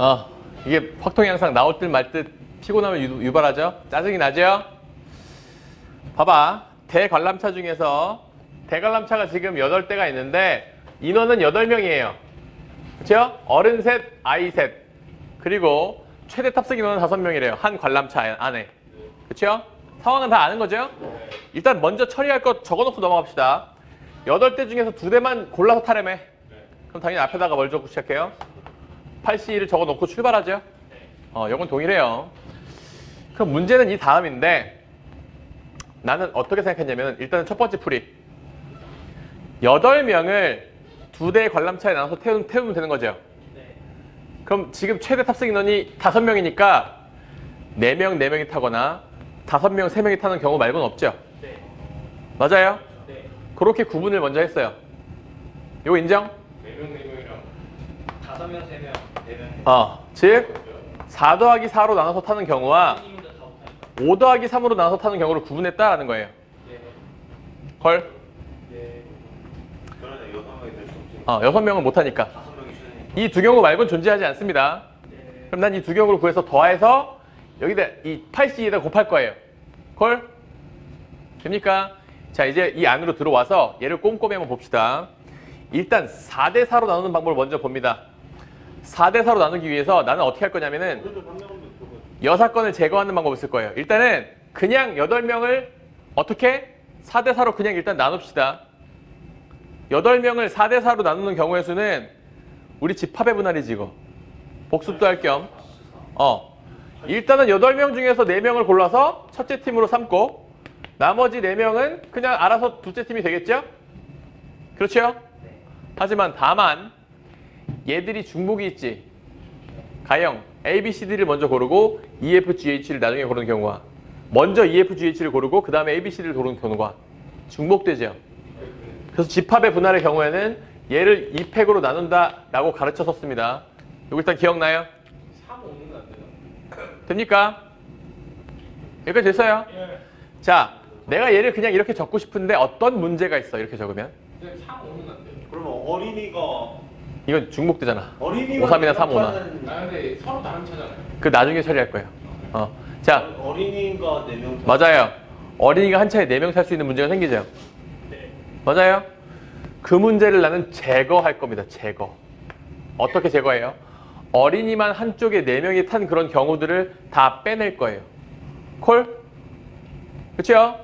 어, 이게 확통이 항상 나올 듯 말 듯 피곤하면 유, 유발하죠? 짜증이 나죠? 봐봐. 대관람차 중에서 대관람차가 지금 8대가 있는데 인원은 8명이에요. 그쵸? 어른 셋, 아이 셋. 그리고 최대 탑승 인원은 5명이래요. 한 관람차 안에. 그쵸? 상황은 다 아는 거죠? 일단 먼저 처리할 것 적어놓고 넘어갑시다. 8대 중에서 2대만 골라서 타려매. 그럼 당연히 앞에다가 뭘 적고 시작해요? 8C를 적어놓고 출발하죠? 어, 이건 동일해요. 그럼 문제는 이 다음인데 나는 어떻게 생각했냐면 일단은 첫 번째 풀이 8명을 두 대의 관람차에 나눠서 태우면, 태우면 되는 거죠. 그럼 지금 최대 탑승 인원이 5명이니까 4명, 4명이 타거나 5명, 3명이 타는 경우 말고는 없죠. 맞아요? 그렇게 구분을 먼저 했어요. 이거 인정? 4명 4명이랑 5명 3명 4명 어, 즉 4 더하기 4로 나눠서 타는 경우와 님 혼자 다 못하니까 5 더하기 3으로 나눠서 타는 경우를 구분했다라는 거예요. 네. 걸? 네. 어, 6명은 못하니까. 이 두 경우 말고는 존재하지 않습니다. 네. 그럼 난 이 두 경우를 구해서 더해서 여기다 이 8C에다 곱할 거예요. 걸? 됩니까? 자, 이제 이 안으로 들어와서 얘를 꼼꼼히 한번 봅시다. 일단 4대 4로 나누는 방법을 먼저 봅니다. 4대 4로 나누기 위해서 나는 어떻게 할 거냐면은. 여사건을 제거하는 방법을 쓸 거예요. 일단은 그냥 8명을 어떻게 4대 4로 그냥 일단 나눕시다. 8명을 4대 4로 나누는 경우의 수는 우리 집합의 분할이지 이거. 복습도 할 겸. 어. 일단은 8명 중에서 4명을 골라서 첫째 팀으로 삼고 나머지 4명은 그냥 알아서 둘째 팀이 되겠죠? 그렇죠? 하지만 다만 얘들이 중복이 있지. 가형 A, B, C, D를 먼저 고르고 E, F, G, H를 나중에 고르는 경우와 먼저 E, F, G, H를 고르고 그 다음에 A, B, C를 고르는 경우가 중복되죠. 그래서 집합의 분할의 경우에는 얘를 2팩으로 나눈다라고 가르쳐 섰습니다. 이거 일단 기억나요? 3 5는 안 돼요? 됩니까? 여기까지 됐어요? 예. 자, 내가 얘를 그냥 이렇게 적고 싶은데 어떤 문제가 있어 이렇게 적으면? 근데 3 5는 안 돼요. 그러면 어린이가 이건 중복되잖아. 어린이가 5, 3이나 3, 5나. 하는- 아 근데 서로 다른 차잖아요. 그 나중에 처리할 거예요. 어. 자, 어린이가 네 명. 맞아요. 어린이가 한 차에 4명 탈수 있는 문제가 생기죠. 네. 맞아요. 그 문제를 나는 제거할 겁니다. 제거. 어떻게 제거해요? 어린이만 한쪽에 4명이 탄 그런 경우들을 다 빼낼 거예요. 콜? 그렇죠?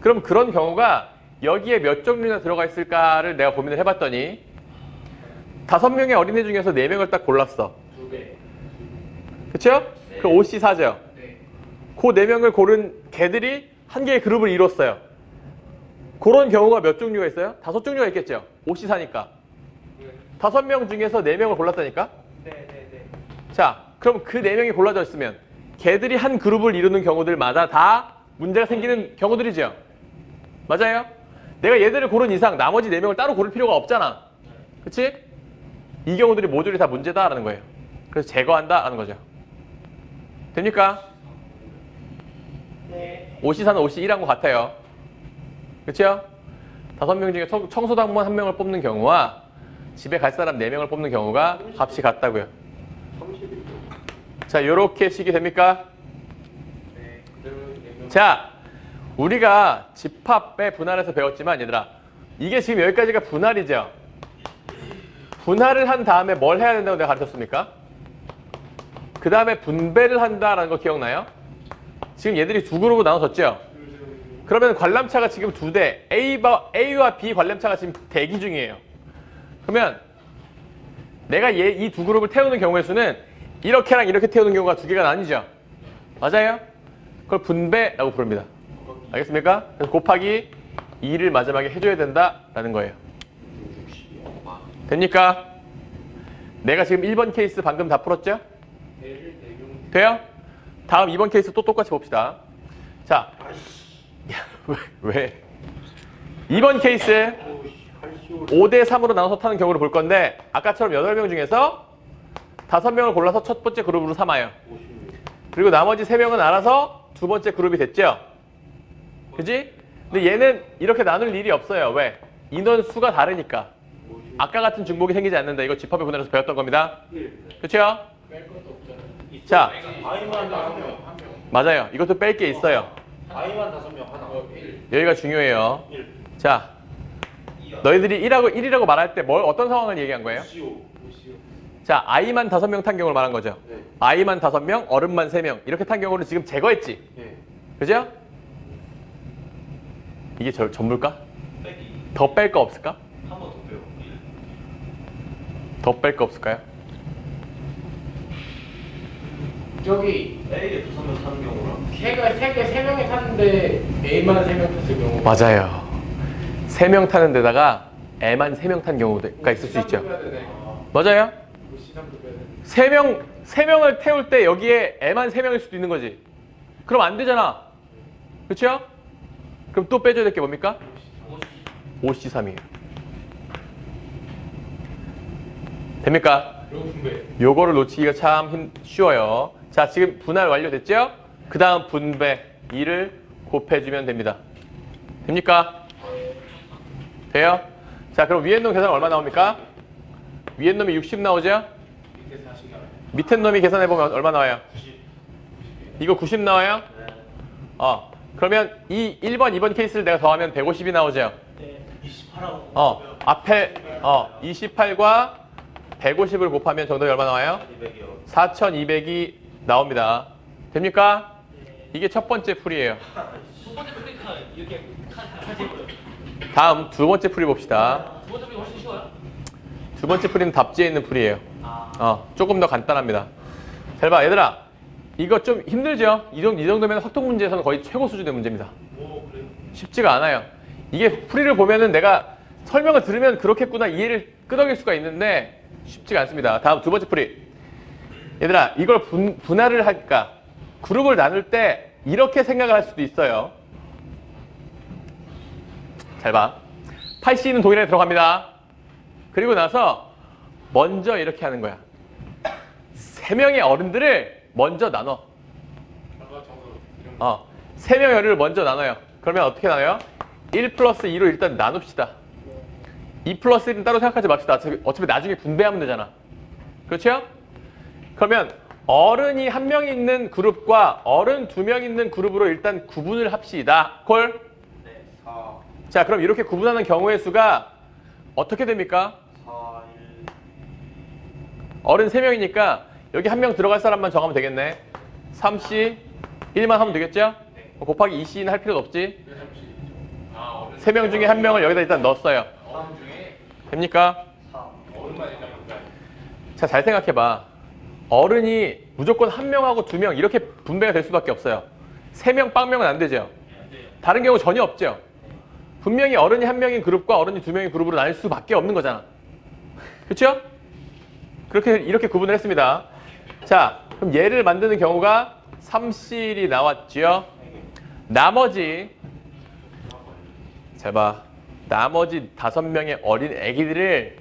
그럼 그런 경우가 여기에 몇 종류나 들어가 있을까를 내가 고민을 해봤더니 다섯 명의 어린이 중에서 4명을 딱 골랐어. 2배. 그렇죠? 그 OC4죠. 네. 그네 명을 고른 개들이 한 개의 그룹을 이뤘어요. 그런 경우가 몇 종류가 있어요? 다섯 종류가 있겠죠. 옷이사니까. 다섯 명 중에서 네 명을 골랐다니까. 네, 네, 네. 자, 그럼 그 네 명이 골라져 있으면 개들이 한 그룹을 이루는 경우들마다 다 문제가 생기는 경우들이죠. 맞아요? 내가 얘들을 고른 이상 나머지 네 명을 따로 고를 필요가 없잖아. 그치? 이 경우들이 모듈이 다 문제다라는 거예요. 그래서 제거한다라는 거죠. 됩니까? 네. 오시사는 오시 1한 것 같아요. 그렇죠? 다섯 명 중에 청- 청소당무원 한 명을 뽑는 경우와 집에 갈 사람 네 명을 뽑는 경우가 값이 같다고요. 30일. 자, 요렇게 식이 됩니까? 네. 4명. 자, 우리가 집합의 분할에서 배웠지만 얘들아, 이게 지금 여기까지가 분할이죠. 분할을 한 다음에 뭘 해야 된다고 내가 가르쳤습니까? 그 다음에 분배를 한다라는 거 기억나요? 지금 얘들이 두 그룹으로 나눠졌죠? 그러면 관람차가 지금 두 대, A와, A와 B 관람차가 지금 대기 중이에요. 그러면 내가 얘이두 그룹을 태우는 경우의 수는 이렇게랑 이렇게 태우는 경우가 두 개가 나뉘죠? 맞아요? 그걸 분배라고 부릅니다. 알겠습니까? 그래서 곱하기 2를 마지막에 해줘야 된다라는 거예요. 됩니까? 내가 지금 1번 케이스 방금 다 풀었죠? L을 4명. 돼요? 다음 2번 케이스 또 똑같이 봅시다. 자, 야, 왜? 왜? 2번 케이스 할수 5대 3으로 나눠서 타는 경우를 볼 건데 아까처럼 8명 중에서 5명을 골라서 첫 번째 그룹으로 삼아요. 50명. 그리고 나머지 3명은 알아서 두 번째 그룹이 됐죠? 그지? 근데 얘는 이렇게 나눌 일이 없어요. 왜? 인원 수가 다르니까. 아까 같은 중복이 생기지 않는다. 이거 집합의 분할에서 배웠던 겁니다. 1. 그렇죠? 자. 맞아요. 이것도 뺄 게 있어요. 여기가 중요해요. 1. 자, 너희들이 1하고 1이라고 말할 때 뭘 어떤 상황을 얘기한 거예요? 자, I만 다섯 명 탄 경우를 말한 거죠. 네. I만 다섯 명, 어른만 세 명. 이렇게 탄 경우를 지금 제거했지. 네. 그죠? 이게 저, 전부일까? 더 뺄 거 없을까? 더 빼고 1. 더뺄 거 없을까요? 저기 A에 다섯 명 타는 경우랑 K가 세개 세 명이 탔는데 A만 세 명 탔을 경우 맞아요. 세명 타는 데다가 애만 세명탄 경우가 있을 수 있죠. 맞아요. 돼. 세 명, 세 명을 태울 때 여기에 애만 세 명일 수도 있는 거지. 그럼 안 되잖아. 그렇죠? 그럼 또 빼줘야 될 게 뭡니까? 5C3이에요. 됩니까? 요거를 놓치기가 참 힘, 쉬워요. 자, 지금 분할 완료됐죠? 그 다음 분배 2를 곱해주면 됩니다. 됩니까? 돼요? 자, 그럼 위에 놈 계산 얼마 나옵니까? 위에 놈이 60 나오죠? 밑에 40 나와요. 밑에 놈이 계산해보면 얼마 나와요? 90. 이거 90 나와요? 네. 어. 그러면 이 1번, 2번 케이스를 내가 더하면 150이 나오죠? 네. 28하고 어. 앞에, 어, 28과 150을 곱하면 정답이 얼마 나와요? 200이요. 4,200이 나옵니다. 됩니까? 이게 첫 번째 풀이에요. 다음 두 번째 풀이 봅시다. 두 번째 풀이는 답지에 있는 풀이에요. 아 어, 조금 더 간단합니다. 잘 봐, 얘들아. 이거 좀 힘들죠? 이 정도, 이 정도면 확통 문제에서는 거의 최고 수준의 문제입니다. 쉽지가 않아요. 이게 풀이를 보면은 내가 설명을 들으면 그렇겠구나 이해를 끄덕일 수가 있는데 쉽지가 않습니다. 다음 두 번째 풀이. 얘들아, 이걸 분, 분할을 할까? 그룹을 나눌 때 이렇게 생각을 할 수도 있어요. 잘 봐. 8C는 동일하게 들어갑니다. 그리고 나서 먼저 이렇게 하는 거야. 세 명의 어른들을 먼저 나눠. 어, 세 명의 어른을 먼저 나눠요. 그러면 어떻게 나눠요? 1 플러스 2로 일단 나눕시다. 2 플러스 1은 따로 생각하지 맙시다. 어차피, 어차피 나중에 분배하면 되잖아. 그렇죠? 그러면 어른이 한 명 있는 그룹과 어른 두 명 있는 그룹으로 일단 구분을 합시다. 콜? 네. 4. 자, 그럼 이렇게 구분하는 경우의 수가 어떻게 됩니까? 4. 1. 어른 3명이니까 여기 한 명 들어갈 사람만 정하면 되겠네. 3C 1만 하면 되겠죠? 뭐 곱하기 2C는 할 필요도 없지. 그 잠시. 아 어른. 3명 중에 한 명을 여기다 일단 넣었어요. 됩니까? 3. 어른만 일단 볼까요? 자, 잘 생각해봐. 어른이 무조건 한 명하고 두 명 이렇게 분배가 될 수밖에 없어요. 세 명, 빵명은 안 되죠. 다른 경우 전혀 없죠. 분명히 어른이 한 명인 그룹과 어른이 두 명인 그룹으로 나눌 수밖에 없는 거잖아. 그렇죠? 그렇게 이렇게 구분을 했습니다. 자, 그럼 얘를 만드는 경우가 3C이 나왔죠. 나머지 잘 봐. 나머지 다섯 명의 어린 아기들을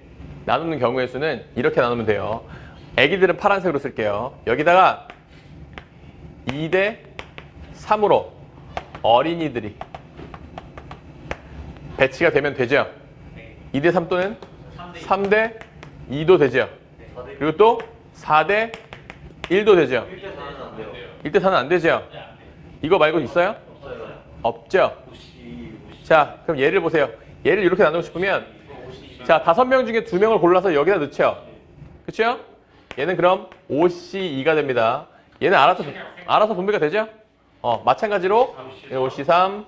나누는 경우의 수는 이렇게 나누면 돼요. 아기들은 파란색으로 쓸게요. 여기다가 2대 3으로 어린이들이 배치가 되면 되죠. 2대 3 또는 3대 2도 되죠. 그리고 또 4대 1도 되죠. 1대 4는 안 돼요. 1대 4는 안 되죠. 이거 말고 있어요? 없죠. 52. 52. 자, 그럼 얘를 보세요. 얘를 이렇게 나누고 싶으면 자, 다섯 명 중에 두 명을 골라서 여기다 넣죠. 그렇죠? 얘는 그럼 5C2가 됩니다. 얘는 알아서 알아서 분배가 되죠? 어, 마찬가지로 얘는 5C3,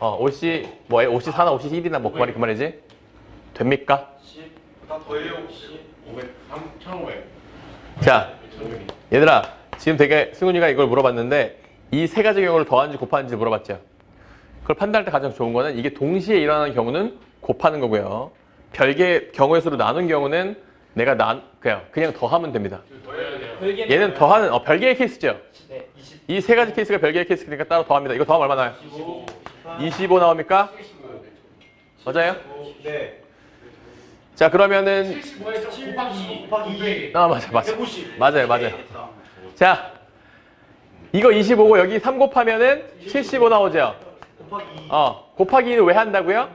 어, 5C 뭐 5C4나 5C1이나 뭐 그 말이 그 말이지. 됩니까? 10. 다 더해요. 10. 500, 3, 1,500. 자, 1,500이. 얘들아, 지금 되게 승훈이가 이걸 물어봤는데 이 세 가지 경우를 더하는지 곱하는지 물어봤죠. 그걸 판단할 때 가장 좋은 거는 이게 동시에 일어나는 경우는 곱하는 거고요. 별개의 경우의 수로 나눈 경우는 내가 난 그냥 그냥 더하면 됩니다. 얘는 더하는 어, 별개의 케이스죠. 네. 20. 이세 가지 케이스가 별개의 케이스니까 따로 더합니다. 이거 더하면 얼마 나요? 25. 25 나옵니까? 맞아요? 네. 자 그러면은 75에 좀 곱하기 곱하기 200. 아 맞아 맞아 150. 맞아요 맞아요. 자 이거 25고 여기 3 곱하면은 75 나오죠. 곱하기 2. 어 곱하기 2를 왜 한다고요?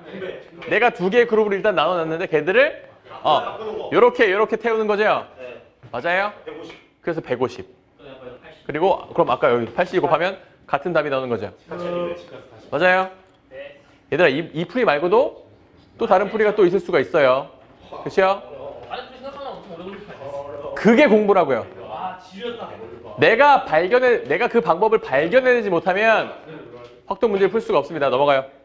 내가 두 개의 그룹을 일단 나눠놨는데 걔들을 어 요렇게 요렇게 태우는 거죠. 네. 맞아요? 150. 그래서 150. 그다음에 뭐야, 80. 그리고 그럼 아까 여기 80 곱하면 같은 답이 나오는 거죠. 맞아요. 네. 얘들아 이, 이 풀이 말고도 또 다른 풀이가 또 있을 수가 있어요. 그렇죠? 알겠어. 그게 공부라고요. 아. 내가 발견해 내가 그 방법을 발견해내지 못하면 확통 문제를 풀 수가 없습니다. 넘어가요.